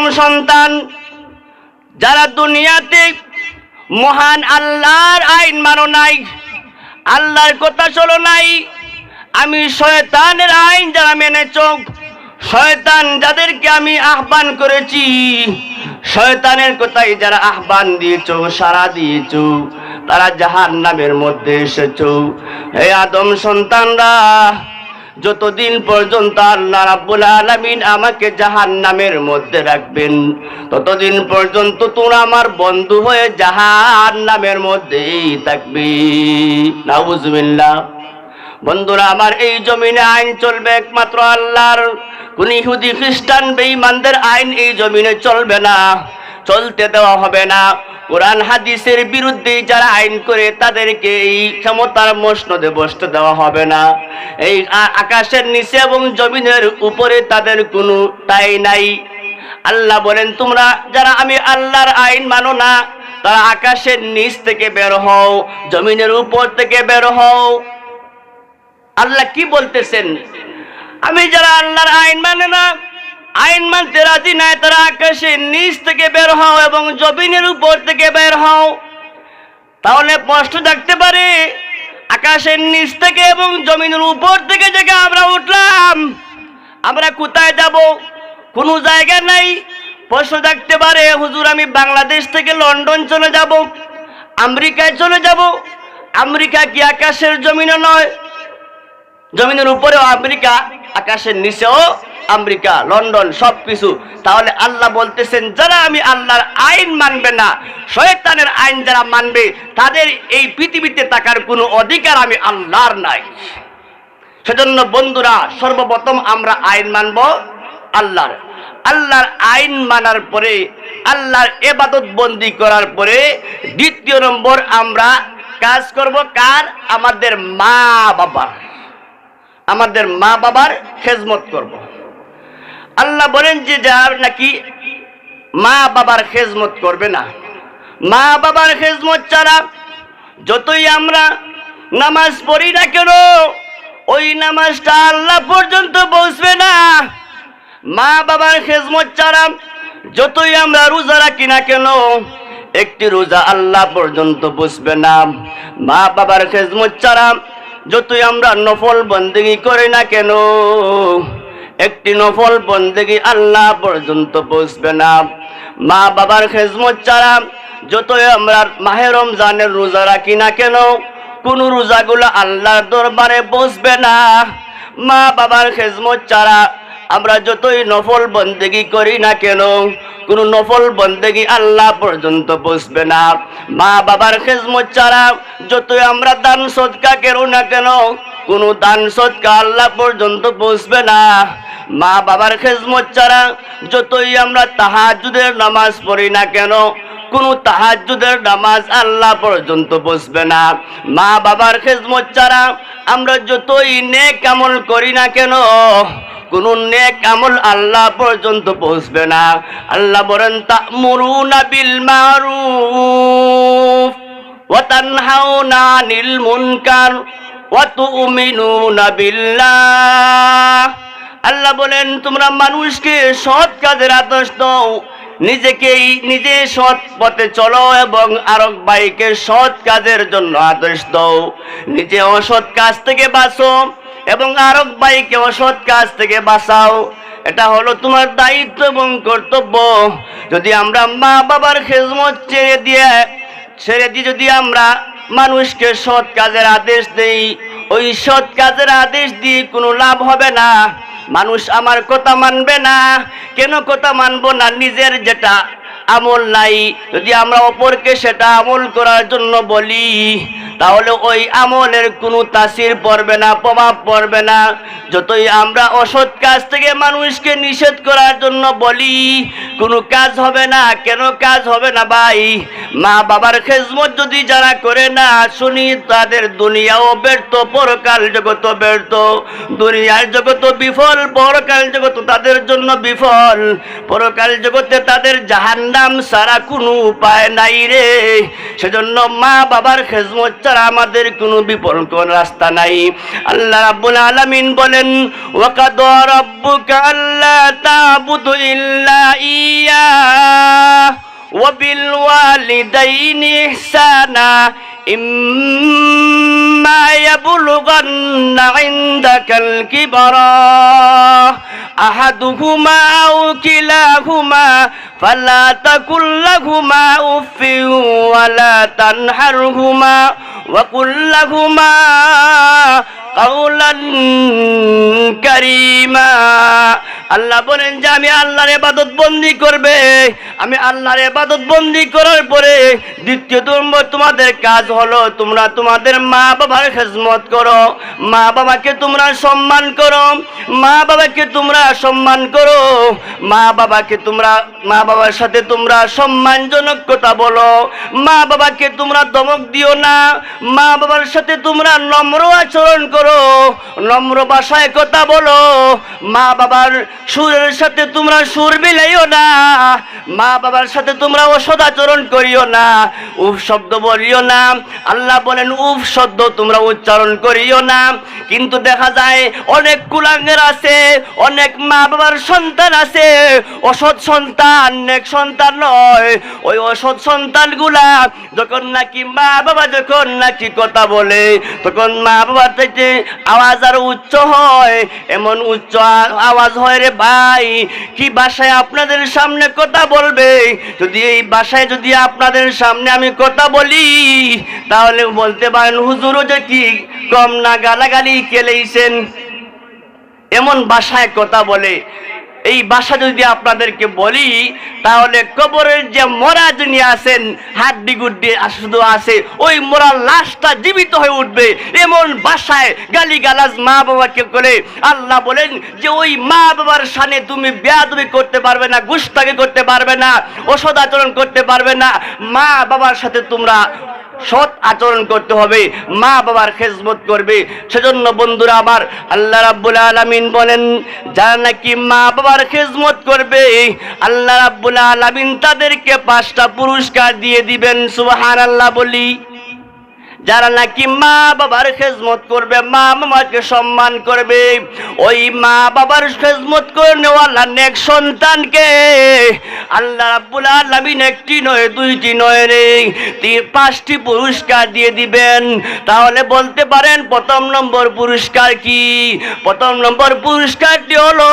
আদম সন্তান, যারা দুনিয়াতে মহান আল্লাহর আইন মানো নাই, আল্লাহর কথা চলো নাই, আমি শয়তানের আইন যারা মেনে চোখ, শয়তান যাদেরকে আমি আহ্বান করেছি, শয়তানের কথাই যারা আহ্বান দিয়েছ সারা দিয়েছ, তারা জাহান নামের মধ্যে এসেছ। হে আদম সন্তানরা যতদিন পর্যন্ত আল্লাহ রাব্বুল আলামিন আমাকে জাহান নামের মধ্যে রাখবেন, ততদিন পর্যন্ত তোমরা আমার বন্ধু হয়ে জাহান নামের মধ্যেই থাকবি। নাউজুবিল্লাহ। বন্ধুরা, আমার এই জমিনে আইন চলবে একমাত্র আল্লাহর। কোন ইহুদি, খ্রিস্টান, বেঈমানদের আইন এই জমিনে চলবে না, চলতে দেওয়া হবে না। কোরআন হাদিসের বিরুদ্ধে যারা আইন করে তাদেরকে এই ক্ষমতার মসনদে বসতে দেওয়া হবে না। এই আকাশের নিচে এবং জমিনের উপরে তাদের কোনো তাই নাই। আল্লাহ বলেন, তোমরা যারা আমি আল্লাহর আইন মানো না, তারা আকাশের নিচ থেকে বের হও, জমিনের উপর থেকে বের হও। আল্লাহ কি বলতেছেন? আমি যারা আল্লাহর আইন মানে না আইন মানতে রাজি নাই, তারা আকাশের নিচ থেকে বের হও এবং জমিনের উপর থেকে বের হও। তাহলে প্রশ্ন থাকতে পারে, আকাশের নিচ থেকে এবং জমিনের উপর থেকে থেকে আমরা উঠলাম। আমরা কোথায় যাব? কোনো জায়গা নাই। প্রশ্ন থাকতে পারে, হুজুর, আমি বাংলাদেশ থেকে লন্ডন চলে যাব, আমেরিকায় চলে যাব। আমেরিকা কি আকাশের জমিনে নয়? জমিনের উপরেও আমেরিকা আকাশের নিচেও আমেরিকা, লন্ডন সব কিছু তাহলে আল্লাহ বলতেছেন, যারা আমি আল্লাহর আইন মানবে না, শয়তানের আইন যারা মানবে, তাদের এই পৃথিবীতে থাকার কোনো অধিকার আমি আল্লাহর নাই। সেজন্য বন্ধুরা, সর্বপ্রথম আমরা আইন মানব আল্লাহর। আল্লাহর আইন মানার পরে, আল্লাহর এবাদত বন্দি করার পরে, দ্বিতীয় নম্বর আমরা কাজ করব কার? আমাদের মা বাবার আমাদের মা বাবার খেজমত করব। আল্লাহ বলেন যে যার নাকি মা বাবার খেজমত করবে না। মা বাবার খেজমত ছাড়া যতই আমরা নামাজ পড়ি না কেন, ওই নামাজটা আল্লাহ পর্যন্ত পৌঁছবে না। মা বাবার খেজমত ছাড়া যতই আমরা রোজা রাখি না কেন, একটি রোজা আল্লাহ পর্যন্ত বুঝবে না। মা বাবার খেজমত ছাড়া যতই আমরা নফল বন্দেগি করি না কেন একটি নফল বন্দেগি আল্লাহ পর্যন্ত পৌঁছবে না। মা বাবার খেজমত ছাড়া যতই আমরা মাহে রমজানের রোজা রাখি না কেন, কোন রোজাগুলো আল্লাহর দরবারে বসবে না। মা বাবার খেজমত ছাড়া আমরা যতই নফল বন্দেগি করি না কেন, কোনো নফল বন্দেগি আল্লাহ পর্যন্ত বসবে না। মা বাবার খেজমত ছাড়া যতই আমরা দান সৎকা কেরো না কেন কোনো দান সৎকা আল্লাহ পর্যন্ত বসবে না। মা বাবার খেজমত ছাড়া যতই আমরা তাহাজুদের নামাজ পড়ি না কেন, কোনো তাহাজুদের নামাজ আল্লাহ পর্যন্ত বসবে না। মা বাবার খেজমত ছাড়া আমরা যতই নেক আমল করি না কেন, কোন নেক আমল আল্লাহ পর্যন্ত পৌঁছবে না। আল্লাহ বলেন, তা'মুরুনা বিল মারুফ ওয়া তানহাউনা আনিল মুনকার। আল্লাহ বলেন, তোমরা মানুষকে সৎ কাজের আদর্শ দাও, নিজেকেই নিজে সৎ পথে চলো এবং আরক ভাইকে সৎ কাজের জন্য আদেশ দাও। নিজে অসৎ কাজ থেকে বাঁচো এবং আরক ভাইকে অসৎ কাজ থেকে বাঁচাও। এটা হলো তোমার দায়িত্ব এবং কর্তব্য। যদি আমরা মা বাবার খেজমত ছেড়ে দিয়ে ছেড়ে দিয়ে যদি আমরা মানুষকে সৎ কাজের আদেশ দেই। ওই সৎ কাজের আদেশ দিয়ে কোনো লাভ হবে না। মানুষ আমার কথা মানবে না। কেন কথা মানব না? নিজের যেটা আমল নাই। যদি আমরা অপরকে সেটা আমল করার জন্য বলি তাহলে ওই আমলের কোনো তাসির পড়বে না, প্রভাব পড়বে না। যতই আমরা অসৎ কাজ থেকে মানুষকে নিষেধ করার জন্য বলি, কোনো কাজ হবে না, কেন কাজ হবে না ভাই? মা বাবার খেজমত যদি যারা করে না, শুনি তাদের দুনিয়াও ব্যর্থ, পরকাল জগত ব্যর্থ। দুনিয়ার জগত বিফল, পরকাল জগত তাদের জন্য বিফল। পরকাল জগতে তাদের জাহান্নাম সারা কোনো উপায় নাই রে। সেজন্য মা বাবার খেজমত ছাড়া আমাদের কোনো বিফল কোন রাস্তা নাই আল্লাহ রাব্বুল আলামিন বলেন ওয়াকাদ রাব্বুকা আল্লা তা'বুদু ইল্লা ইয়া وبالوالدين إحسانا إما يبلغن عندك الكبر أحدهما أو كلاهما فلا تقل لهما أف ولا تنحرهما وقل لهما قولا كريما আল্লাহ বলেন যে আমি আল্লাহর এবাদত বন্দি করবে আমি আল্লাহর এবাদত বন্দি করার পরে দ্বিতীয় নম্বর তোমাদের কাজ হলো তোমরা তোমাদের মা বাবার খেজমত করো মা বাবাকে তোমরা সম্মান করো মা বাবাকে তোমরা সম্মান করো মা বাবাকে তোমরা মা বাবার সাথে তোমরা সম্মানজনক কথা বলো মা বাবাকে তোমরা দমক দিও না মা বাবার সাথে তোমরা নম্র আচরণ করো, নম্র ভাষায় কথা বলো। মা বাবার সুরের সাথে তোমরা সুর মিলাইও না মা বাবার সাথে তোমরা অসদ আচরণ করিও না, উফ শব্দ বলিও না। আল্লাহ বলেন, উফ শব্দ তোমরা উচ্চারণ করিও না। কিন্তু দেখা যায়, অনেক কুলাঙ্গের আছে, অনেক মা বাবার সন্তান আছে। অসৎ সন্তান অনেক সন্তান নয়। ওই অসৎ সন্তানগুলা যখন নাকি মা বাবা যখন নাকি কথা বলে? তখন মা বাবার থেকে আওয়াজ আরও উচ্চ হয়। এমন উচ্চ আওয়াজ হয়, রে ভাই, কি বাসায় আপনাদের সামনে কথা বলবে? যদি এই বাসায় যদি আপনাদের সামনে আমি কথা বলি, তাহলে বলতে পারেন হুজুরও যে কি কম না গালাগালি কেলেইছেন এমন ভাষায় কথা বলে। এই ভাষা যদি আপনাদেরকে বলি, তাহলে কবরের যে মরা যিনি আছেন, হাড্ডি গুড্ডি শুধু আছে, ওই মরা লাশটা জীবিত হয়ে উঠবে। এমন ভাষায় গালি গালাজ মা বাবাকে করে আল্লাহ বলেন যে, ওই মা বাবার সামনে তুমি বেয়াদবি করতে পারবে না গুস্তাকে করতে পারবে না ওষুধ আচরণ করতে পারবে না। মা বাবার সাথে তোমরা সৎ আচরণ করতে হবে, মা বাবার খেজমত করবে। সেজন্য বন্ধুরা আমার, আল্লাহ রাব্বুল আলামিন বলেন, যারা নাকি মা বাবার খেজমত করবে, আল্লাহ রাব্বুল আলামিন তাদেরকে পাঁচটা পুরস্কার দিয়ে দিবেন, সুবহানাল্লাহ বলি। যারা নাকি মা বাবার খেজমত করবে, মা মামাকে সম্মান করবে, ওই মা বাবার খেজমত করে নেওয়ালা নেক সন্তানকে আল্লাহ রাব্বুল আলামিন একটি নয়, দুইটি নয় রে। তি- পাঁচটি পুরস্কার দিয়ে দিবেন। তাহলে বলতে পারেন প্রথম নম্বর পুরস্কার কি? প্রথম নম্বর পুরস্কারটি হলো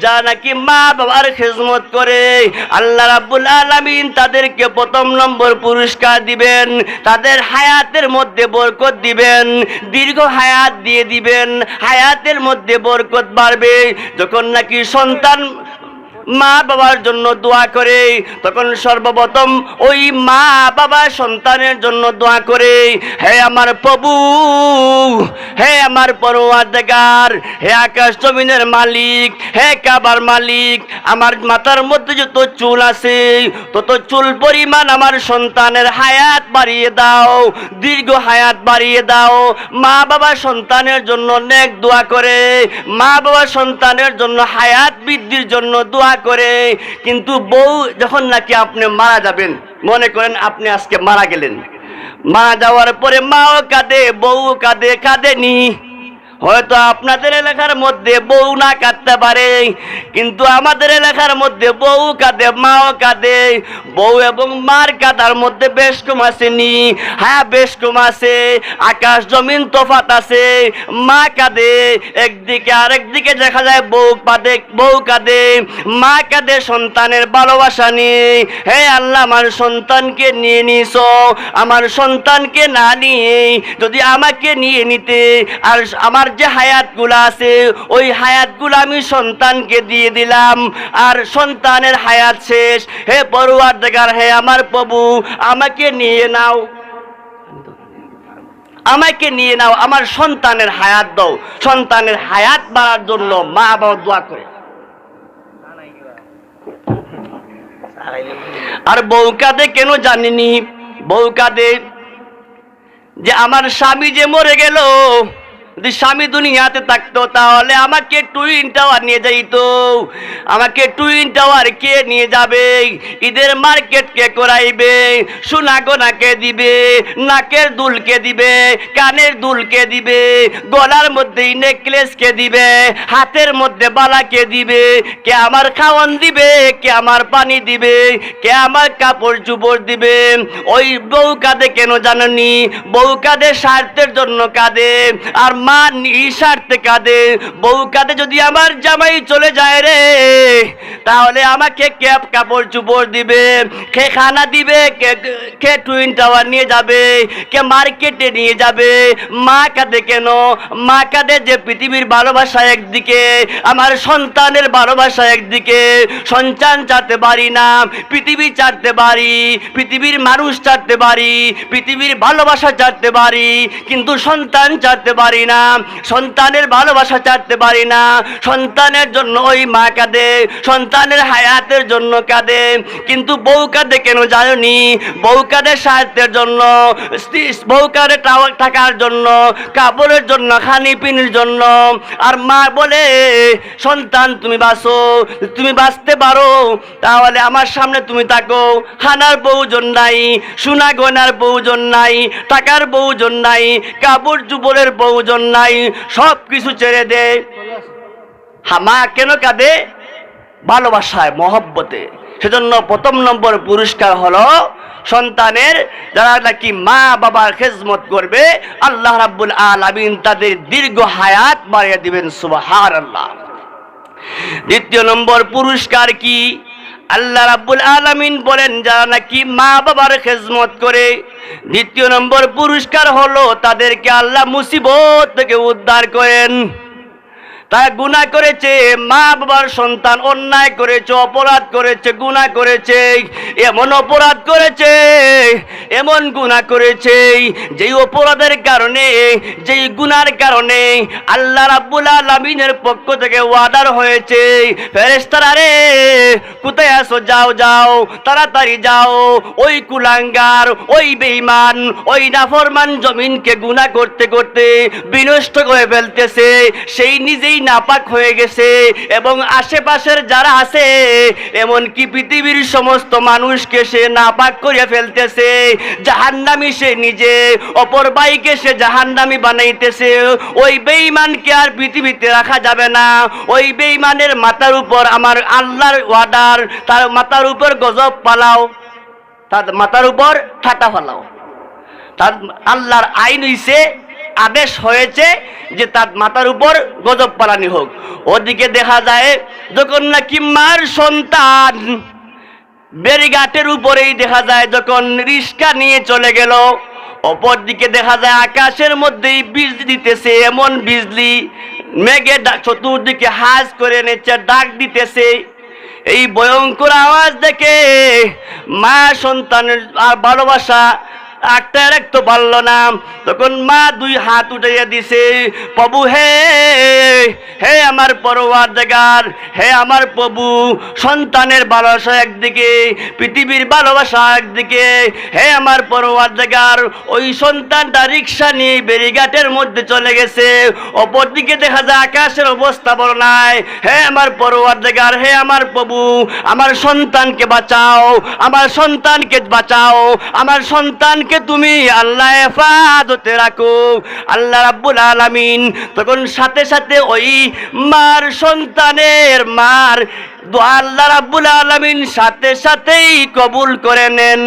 যা নাকি মা বাবার খেজমত করে, আল্লাহ রাব্বুল আলামিন তাদেরকে প্রথম নম্বর পুরস্কার দিবেন। তাদের হায়াতের মধ্যে বরকত দিবেন, দীর্ঘ হায়াত দিয়ে দিবেন, হায়াতের মধ্যে বরকত বাড়বে। যখন নাকি সন্তান মা বাবার জন্য দোয়া করে। তখন সর্বপ্রথম ওই মা বাবা সন্তানের জন্য দোয়া করে, হে আমার প্রভু, হে আমার পরোয়ারদেগার হে আকাশ জমিনের মালিক, হে কাবার মালিক, আমার মাথার মধ্যে যত চুল আছে, তত চুল পরিমাণ আমার সন্তানের হায়াত বাড়িয়ে দাও, দীর্ঘ হায়াত বাড়িয়ে দাও। মা বাবা সন্তানের জন্য নেক দোয়া করে মা বাবা সন্তানের জন্য হায়াত বৃদ্ধির জন্য দোয়া করে, কিন্তু বউ যখন নাকি আপনি মারা যাবেন, মনে করেন আপনি আজকে মারা গেলেন। মারা যাওয়ার পরে মাও কাঁদে বউ কাঁদে, কাঁদেনি। হয়তো আপনাদের এলাকার মধ্যে বউ না কাঁদতে পারে, কিন্তু আমাদের এলাকার মধ্যে বউ কাঁদে, মাও কাঁদে। বউ এবং মার কাঁদার মধ্যে বেশ কম আসেনি হ্যাঁ বেশ কম আছে। আকাশ জমিন তফাত আছে। মা কাঁদে। একদিকে আরেকদিকে দেখা যায় বউ কাঁদে বউ কাঁদে। মা কাঁদে সন্তানের ভালোবাসা নিয়ে। হে আল্লাহ, আমার সন্তানকে নিয়ে নিস আমার সন্তানকে না নিয়ে যদি আমাকে নিয়ে নিতে, আর আমার যে হায়াতগুলো আছে, ওই হায়াতগুলো আমি সন্তানকে দিয়ে দিলাম। আর সন্তানের হায়াত শেষ। হে পড়ুয়ার দেখার হে আমার প্রভু, আমাকে নিয়ে নাও। আমাকে নিয়ে নাও, আমার সন্তানের হায়াত দাও। সন্তানের হায়াত বাড়ার জন্য মা বাবা দোয়া করে। আর বউ কেন জানিনি? বউ যে আমার স্বামী যে মরে গেল যদি স্বামী দুনিয়াতে থাকতো, তাহলে আমাকে টুইন টাওয়ার নিয়ে যাইতো। আমাকে টুইন টাওয়ার কে নিয়ে যাবে? ঈদের মার্কেট কে করাইবে? সোনা গোনাকে দিবে? নাকের দুলকে দিবে? কানের দুলকে দিবে? গলার মধ্যে নেকলেস কে দিবে? হাতের মধ্যে বালা কে দিবে? কে আমার খাওয়ান দিবে? কে আমার পানি দিবে? কে আমার কাপড় চুপড় দিবে? ওই বউ কাঁদে কেন জাননি? বউ কাঁদে স্বার্থের জন্য কাঁদে। আর মা নিঃস্বার্থে কাঁদে, বউ কাঁদে, যদি আমার জামাই চলে যায় রে, তাহলে আমাকে কে কাপড় চুপড় দিবে? কে খানা দিবে? কে কে টুইন টাওয়ার নিয়ে যাবে? কে মার্কেটে নিয়ে যাবে? মা কাঁদে কেন? মা কাঁদে যে পৃথিবীর ভালোবাসা একদিকে, আমার সন্তানের ভালোবাসা একদিকে। সন্তান চাতে পারি না, পৃথিবী চাটতে পারি, পৃথিবীর মানুষ চাটতে পারি, পৃথিবীর ভালোবাসা চাটতে পারি, কিন্তু সন্তান চাটতে পারি না। সন্তানের ভালোবাসা চাটতে পারি না, সন্তানের জন্য ওই মা কাঁদে, সন্তানের হায়াতের জন্য কাঁদে, কিন্তু বউ কাঁদে কেন জানি বউ কাঁদে সাহায্যের জন্য বউ কাঁদে টাকার জন্য, কাপড়ের জন্য খানি পিনির জন্য। আর মা বলে, সন্তান, তুমি বাঁচো, তুমি বাঁচতে পারো, তাহলে আমার সামনে তুমি থাকো। খানার প্রয়োজন নাই, সোনা গয়নার প্রয়োজন নাই, টাকার প্রয়োজন নাই, কাপড় চুপড়ের প্রয়োজন নাই সব কিছু ছেড়ে দে। মা কেন কাঁদে? ভালোবাসায়, মহব্বতে। সেজন্য প্রথম নম্বর পুরস্কার হলো সন্তানের যারা নাকি মা বাবার খেজমত করবে, আল্লাহ রাব্বুল আলামিন তাদের দীর্ঘ হায়াত বাড়িয়ে দিবেন সুবাহার আল্লাহ দ্বিতীয় নম্বর পুরস্কার কি? আল্লাহ রাব্বুল আলামিন বলেন, যারা নাকি মা বাবার খেজমত করে, দ্বিতীয় নম্বর পুরস্কার হলো তাদেরকে আল্লাহ মুসিবত থেকে উদ্ধার করেন। তারা গুণা করেছে, মা বাবার সন্তান অন্যায় করেছে, অপরাধ করেছে গুণা করেছে, এমন অপরাধ করেছে, এমন গুণা করেছে, যেই অপরাধের কারণে, যেই গুনার কারণে আল্লাহ রাব্বুল আলামিনের পক্ষ থেকে ওয়ার্ডার হয়েছে, ফেরেশতারা রে, কোথায় আসো যাও যাও, তাড়াতাড়ি যাও, ওই কুলাঙ্গার, ওই বেঈমান, ওই নাফরমান জমিনকে গুনাহ করতে করতে বিনষ্ট করে ফেলতেছে, সেই নিজেই নাপাক হয়ে গেছে এবং আশেপাশের যারা আছে, এমনকি পৃথিবীর সমস্ত মানুষকে সে নাপাক করে ফেলতেছে। জাহান্নামি সে নিজে, অপর বাইকে সে জাহান্নামি বানাইতেছে। ওই বেঈমানকে আর পৃথিবীতে রাখা যাবে না। ওই বেঈমানের মাথার উপর আমার আল্লাহর ওয়ার্ডার তার মাথার উপর গজব পালাও তার মাথার উপর ঠাটা ফালাও। তার আল্লাহর আইন হইছে আদেশ হয়েছে যে তার মাথার উপর গজব পালানি হোক। ওদিকে দেখা যায় যখন নাকি মার সন্তান বেরিঘাটের উপরেই দেখা যায় যখন রিস্কা নিয়ে চলে গেল। অপর দিকে দেখা যায় আকাশের মধ্যেই বিজলি দিতেছে, এমন বিজলি মেঘে চতুর্দিকে হাজ করে নেচে ডাক দিতেছে। এই ভয়ঙ্কর আওয়াজ দেখে মা সন্তানের আর ভালোবাসা একটা রাখতে পারল না, তখন মা দুই হাত উঠাইয়া দিছে, প্রভু, হে হে আমার পরোয়ার জাগার হে আমার প্রভু, সন্তানের ভালোবাসা একদিকে, পৃথিবীর ভালোবাসা একদিকে, হে আমার পরোয়ার জাগার ওই সন্তানটা রিক্সা নিয়ে বেরিঘাটের মধ্যে চলে গেছে, অপরদিকে দেখা যায় আকাশের অবস্থা বড় নাই, হে আমার পরোয়ার জাগার হে আমার প্রভু, আমার সন্তানকে বাঁচাও, আমার সন্তানকে বাঁচাও, আমার সন্তানকে তুমি আল্লাহ হেফাজতে রাখো। আল্লাহ রাব্বুল আলামিন তখন সাথে সাথে ওই মার সন্তানের মার আল্লাহ রাব্বুল আলামিন সাথে সাথেই কবুল করে নেন।